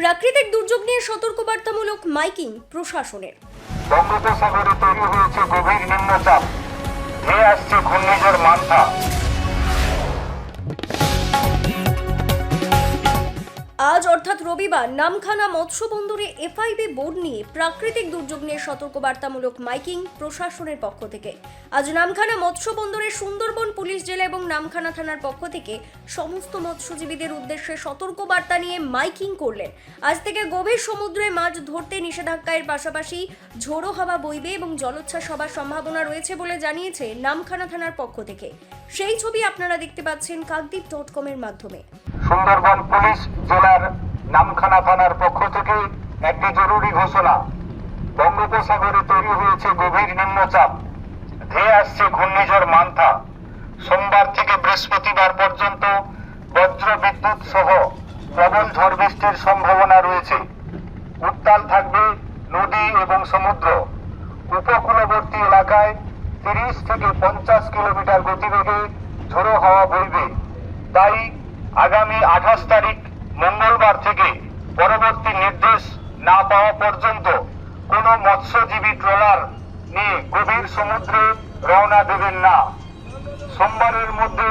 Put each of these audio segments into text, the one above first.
প্রাকৃতিক দুর্যোগ নিয়ে সতর্কবার্তামূলক মাইকিং প্রশাসনের। বঙ্গোপসাগরে তৈরি হয়েছে গভীর নিম্নচাপ। আসছে ঘূর্ণিঝড় মান্থা। আজ অর্থাৎ রবিবার নামখানা মৎস্য বন্দরে এফআইবি বোর্ড নিয়ে প্রাকৃতিক দুর্যোগ নিয়ে সতর্কবার্তামূলক মাইকিং প্রশাসনের পক্ষ থেকে। আজ নামখানা মৎস্য বন্দরে সুন্দরবন পুলিশ জেলা এবং নামখানা থানার পক্ষ থেকে সমস্ত মৎস্যজীবীদের উদ্দেশ্যে সতর্কবার্তা নিয়ে মাইকিং করলেন। আজ থেকে গভীর সমুদ্রে মাছ ধরতে নিষেধাজ্ঞার পাশাপাশি ঝোড়ো হাওয়া বইবে এবং জলোচ্ছ্বাস হবার সম্ভাবনা রয়েছে বলে জানিয়েছে নামখানা থানার পক্ষ থেকে। সেই ছবি আপনারা দেখতে পাচ্ছেন কাকদ্বীপ ডট কমের মাধ্যমে। সুন্দরবন পুলিশ জেলার নামখানা থানার পক্ষ থেকে একটি জরুরি ঘোষণা। বঙ্গোপসাগরে তৈরি হয়েছে গভীর নিম্নচাপ। ধেয়ে আসছে ঘূর্ণিঝড় মান্থা। সোমবার থেকে বৃহস্পতিবার পর্যন্ত বজ্র বিদ্যুৎ সহ প্রবল ঝড় বৃষ্টির সম্ভাবনা রয়েছে। উত্তাল থাকবে নদী এবং সমুদ্র। উপকূলবর্তী এলাকায় তিরিশ থেকে পঞ্চাশ কিলোমিটার গতিবেগে ঝোড়ো হাওয়া বইবে। তাই আগামী আঠাশ তারিখ মঙ্গলবার থেকে পরবর্তী নির্দেশ না পাওয়া পর্যন্ত কোনো মৎস্যজীবী ট্রলার নিয়ে গভীর সমুদ্রে রওনা দেবেন না। সোমবারের মধ্যে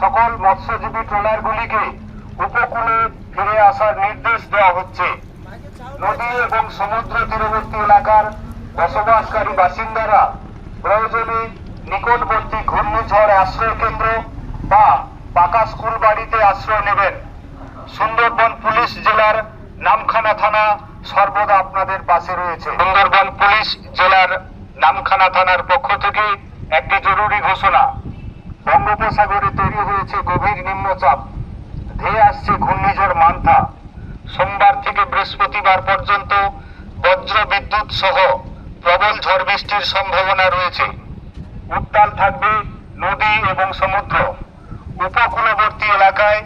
সকল মৎস্যজীবী ট্রলারগুলিকে উপকূলে ফিরে আসার নির্দেশ দেওয়া হচ্ছে। নদী এবং সমুদ্র তীরবর্তী এলাকার বসবাসকারী বাসিন্দারা প্রয়োজনে নিকটবর্তী ঘূর্ণিঝড় আশ্রয় কেন্দ্র বা পাকা স্কুল বাড়িতে আশ্রয় নেবেন। সুন্দরবন পুলিশ জেলার নামখানা থানা সর্বদা আপনাদের পাশে রয়েছে। সুন্দরবন পুলিশ জেলার নামখানা থানার পক্ষ থেকে একটি জরুরি ঘোষণা। বঙ্গোপসাগরে তৈরি হয়েছে গভীর নিম্নচাপ। ধেয়ে আসছে ঘূর্ণিঝড় মান্থা। সোমবার থেকে বৃহস্পতিবার পর্যন্ত বজ্র বিদ্যুৎ সহ প্রবল ঝড় বৃষ্টির সম্ভাবনা রয়েছে। উত্তাল থাকবে নদী এবং সমুদ্র। উপকূলবর্তী এলাকায়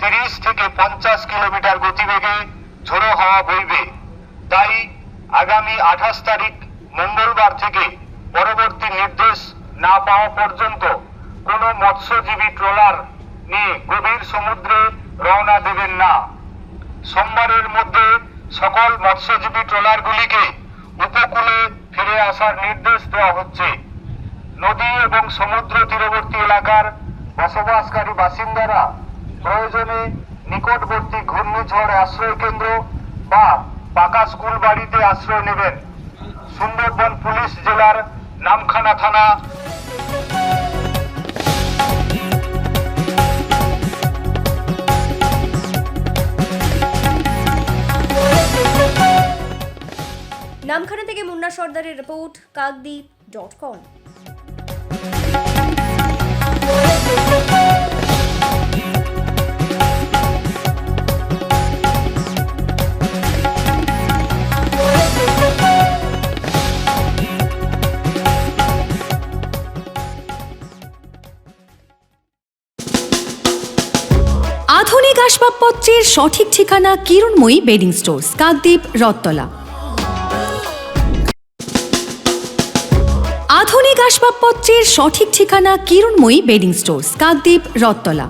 তিরিশ থেকে পঞ্চাশ কিলোমিটার গতিবেগে ঝোড়ো হাওয়া বইবে। তাই আগামী আঠাশ তারিখ মঙ্গলবার থেকে পরবর্তী নির্দেশ না পাওয়া পর্যন্ত কোনো মৎস্যজীবী ট্রলার নিয়ে গভীর সমুদ্রে রওনা দেবেন না। সোমবারের মধ্যে সকল মৎস্যজীবী ট্রলারগুলিকে উপকূলে ফিরে আসার নির্দেশ দেওয়া হচ্ছে। নদী এবং সমুদ্র তীরবর্তী এলাকার বসবাসকারী বাসিন্দারা প্রয়োজনে নিকটবর্তী ঘূর্ণিঝড় আশ্রয় কেন্দ্র বা পাকা স্কুল বাড়িতে আশ্রয় নেবেন। সুন্দরবন পুলিশ জেলার নামখানা থানা। নামখানা থেকে মুন্না সর্দারের রিপোর্ট, কাকদ্বীপ ডট কম। আধুনিক আসবাবপত্রের সঠিক ঠিকানা কিরণময়ী বেডিং স্টোর্স, কাকদ্বীপ রত্তলা আধুনিক আসবাবপত্রের সঠিক ঠিকানা কিরণময়ী বেডিং স্টোর্স, কাকদ্বীপ রত্তলা